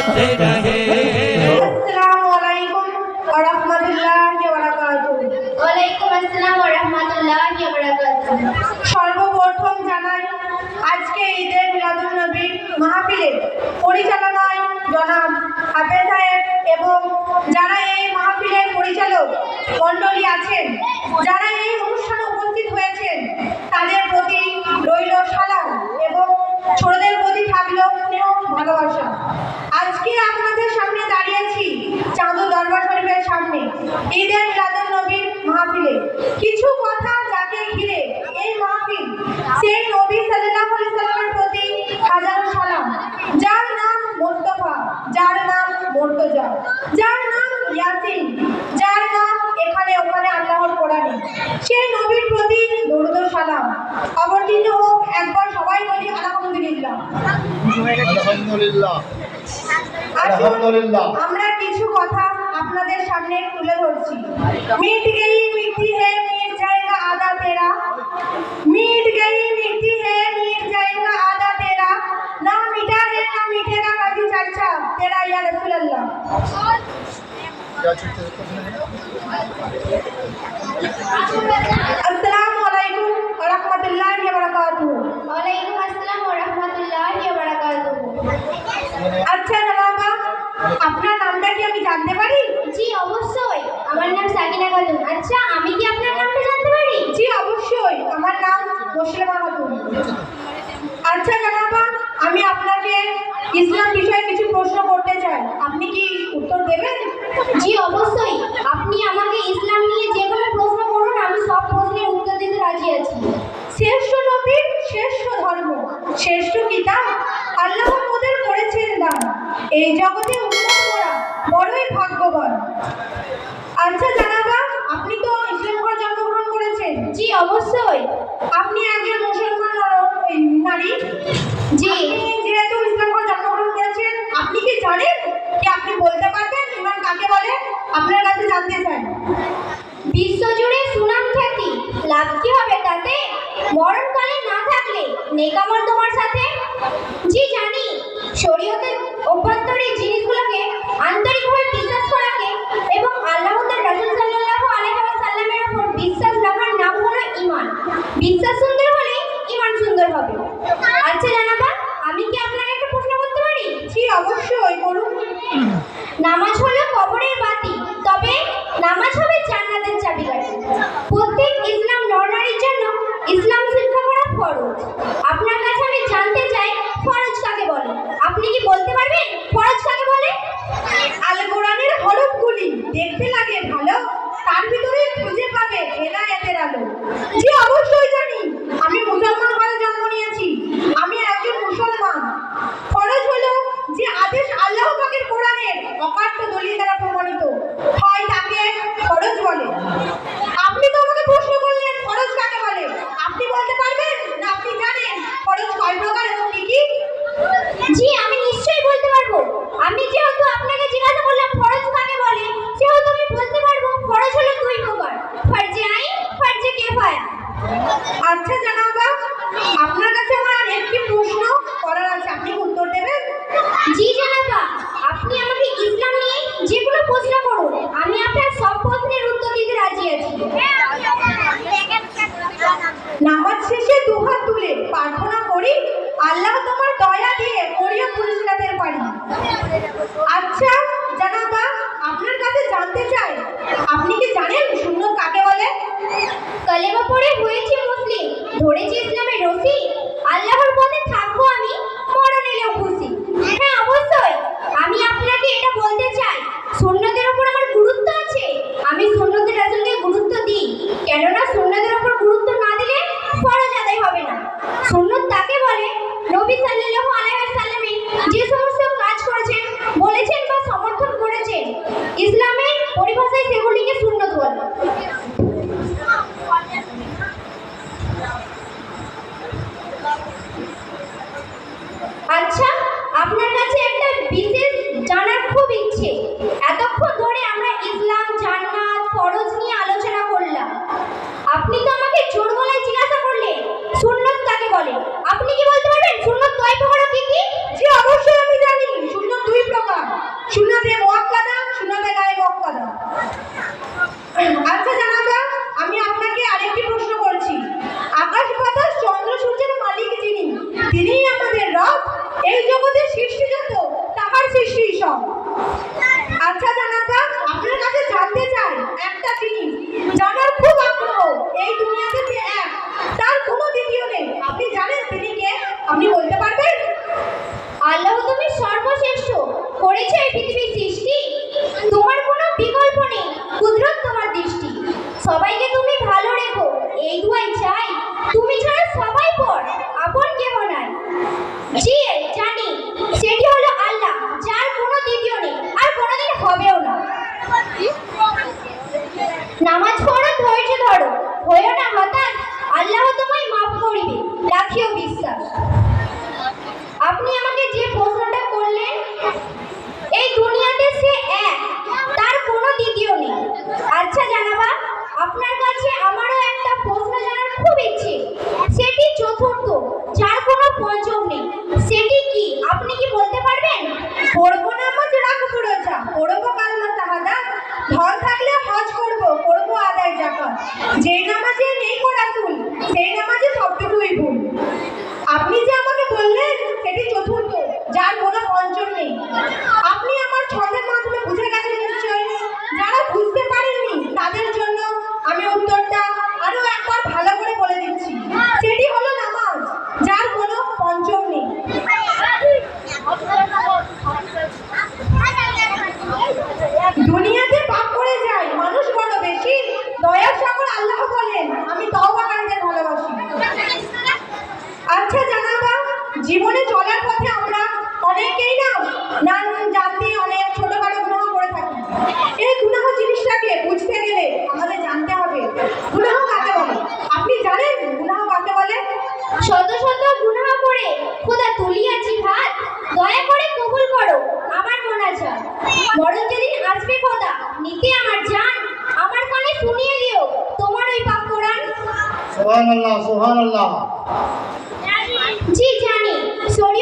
बढ़ते रहे আসসালামু আলাইকুম ওয়া রাহমাতুল্লাহি ওয়া বারাকাতুহু ওয়ালাইকুম আসসালাম ওয়া রাহমাতুল্লাহি ওয়া বারাকাতুহু সর্বপ্রথম জানাই আজকে ঈদের মিলাদুল নবীর মাহফিলের পরিচালনায় জনাব হাফেজ সাহেব এবং যারা এই মাহফিলের পরিচালক মণ্ডলী আছেন যারা এই অনুষ্ঠানে উপস্থিত হয়েছেন তাদের প্রতি রইল সালাম এবং ছোটদের প্রতি থাকলো স্নেহ ভালোবাসা ঈদের মিলাদুল নবীর মাহফিলে। কিছু কথা যাকে ঘিরে এই মাহফিল। সেই নবী সাল্লাল্লাহু আলাইহি সাল্লামের প্রতি হাজারো সালাম। যার নাম মোস্তফা যার নাম মর্তজা যার নাম ইয়াসিন যার নাম এখানে ওখানে আল্লাহর কোরআনে। সেই নবীর প্রতি দরুদ সালাম। অবতীর্ণ হোক একবার সবাই বলি আলহামদুলিল্লাহ। আলহামদুলিল্লাহ। আলহামদুলিল্লাহ। আমরা কিছু কথা আপনাদের সামনে তুলে ধরছি। মিট গেই মিটি হে, মিট জায়গা আদা তেরা। মিট গেই মিটি হে, মিট জায়গা আদা তেরা। না মিটা হে, না মিটেরা কাজী চর্চা তেরা ইয়া রাসূলুল্লাহ। Thank আচ্ছা, you. জানতে পারি? জি অবশ্যই। আমার নাম সাকিনা খাতুন। আচ্ছা আমি কি আপনার নামটা জানতে পারি? জি অবশ্যই। আমার নাম মুসলিমা খাতুন আচ্ছা জানাবা আমি আপনাকে ইসলাম বিষয়ে কিছু প্রশ্ন করতে চাই। আপনি কি উত্তর দেবেন? জি অবশ্যই। আপনি আমাকে ইসলাম নিয়ে যে কোনো প্রশ্ন করুন আমি সব প্রশ্নের উত্তর দিতে রাজি আছি। শ্রেষ্ঠ নবীর শ্রেষ্ঠ ধর্ম শ্রেষ্ঠ কিতাব আল্লাহ মোদের করেছেন দান। এই জগতে ভাগ্যবান। আচ্ছা জানাবা আপনি তো ইসলাম ঘর জন্মগ্রহণ করেছেন। জি অবশ্যই। আপনি একজন মুসলমান নারী জি। যেহেতু ইসলাম ঘর জন্মগ্রহণ করেছেন আপনি কি জানেন? কি আপনি বলতে পারবেন? ইমান কাকে বলে? আপনার কাছে জানতে চাই। বিশ্বজুড়ে সুনাম খ্যাতি লাভ কি হবে তাতে? মরণকালে না থাকলে নেকামল তোমার সাথে? জি জানি। শরীয়তের অভ্যন্তরীণ জিনিসগুলোকে আন্তরিকভাবে 怎么样？你这么说。লিখে শূন্য বল আচ্ছা আপনার কাছে একটা বিশেষ জানার খুব ইচ্ছে। আচ্ছা জানাকা আপনার কাছে জানতে চাই একটা জিনিস। জানার খুব আগ্রহ, এই দুনিয়াতে যে এক। তার কোনো দ্বিতীয় নেই। আপনি জানেন তিনি কে? আপনি বলতে পারবেন? আল্লাহ তুমি সর্বশ্রেষ্ঠ। করেছে এই পৃথিবীর সৃষ্টি। তোমার কোনো বিকল্প নেই। কুদরত তোমার দৃষ্টি। সবাইকে তুমি ভালো রেখো। এই দুয়াই চা আল্লাহ তোমায় মাফ করিবে রাখিও বিশ্বাস। আপনি আমাকে বড় যেদিন আসবে খোদা। নিতে আমার জান আমার কানে শুনিয়ে দিও তোমার ওই পাক কোরআন। সুবহানাল্লাহ সুবহানাল্লাহ। জি জানি। সরি